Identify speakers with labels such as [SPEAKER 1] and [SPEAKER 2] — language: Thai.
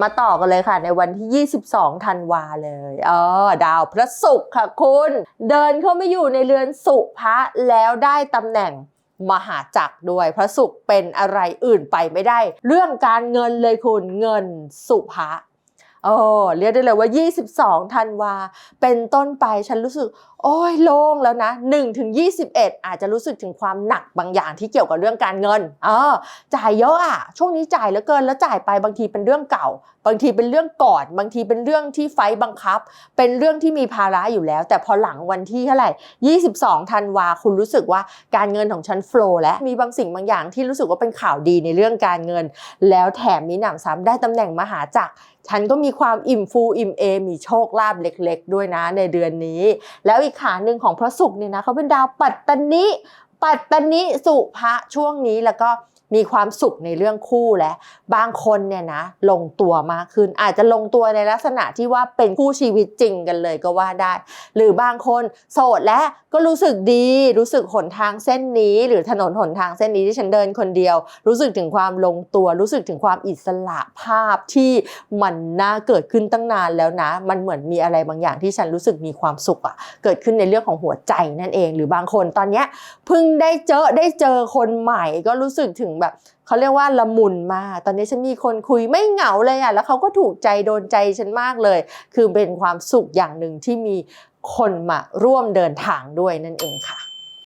[SPEAKER 1] มาต่อกันเลยค่ะในวันที่ 22 ธันวาเลยเออดาวพระศุกร์ค่ะคุณ เดินเข้ามาอยู่ในเรือนสุภะแล้วได้ตำแหน่งมหาจักรด้วยพระศุกร์เป็นอะไรอื่นไปไม่ได้ เรื่องการเงินเลยคุณเงินสุภะ เออเรียกได้เลยว่า 22ธันวา เป็นต้นไปฉันรู้สึก โอ้ยโล่งแล้วนะ1ถึง21 อาจจะรู้สึกถึงความหนักบางอย่างที่เกี่ยวกับเรื่องการเงินเออจ่ายเยอะอะช่วงนี้จ่ายเหลือเกินแล้วจ่ายไปบางทีเป็นเรื่องเก่า บางทีเป็นเรื่องก่อน บางทีเป็นเรื่องที่ไฟบังคับ เป็นเรื่องที่มีภาระอยู่แล้ว แต่พอหลังวันที่เท่าไหร่ 22ธันวาคุณรู้สึกว่าการเงินของฉันโฟล์และมีบางสิ่งบางอย่างที่รู้สึกว่าเป็นข่าวดีในเรื่องการเงิน แล้วแถมมีหนำซ้ำได้ตำแหน่งมหาจักรฉันก็มีความอิ่มฟูอิ่มเอ มีโชคลาภเล็ก ๆ ด้วยนะในเดือนนี้ แล้วอีกขาหนึ่งของพระศุกร์เนี่ยนะเขาเป็นดาวปัตตนิ ปัตตนิสุภะช่วงนี้แล้วก็มีความสุขในเรื่องคู่และบางคนเนี่ยนะลงตัวมากขึ้น อาจจะลงตัวในลักษณะที่ว่าเป็นคู่ชีวิตจริงกันเลยก็ว่าได้ หรือบางคนโสดและก็รู้สึกดีรู้สึกหนทางเส้นนี้ หรือถนนหนทางเส้นนี้ที่ฉันเดินคนเดียว รู้สึกถึงความลงตัว รู้สึกถึงความอิสระภาพที่มันน่าเกิดขึ้นตั้งนานแล้วนะ มันเหมือนมีอะไรบางอย่างที่ฉันรู้สึกมีความสุขอะเกิดขึ้นในเรื่องของหัวใจนั่นเอง หรือบางคนตอนเนี้ยเพิ่งได้เจอได้เจอคนใหม่ก็รู้สึกถึงแบบเขาเรียกว่าละมุนมาก ตอนนี้ฉันมีคนคุยไม่เหงาเลยอะแล้วเขาก็ถูกใจโดนใจฉันมากเลย คือเป็นความสุขอย่างหนึ่งที่มีคนมาร่วมเดินทางด้วยนั่นเองค่ะ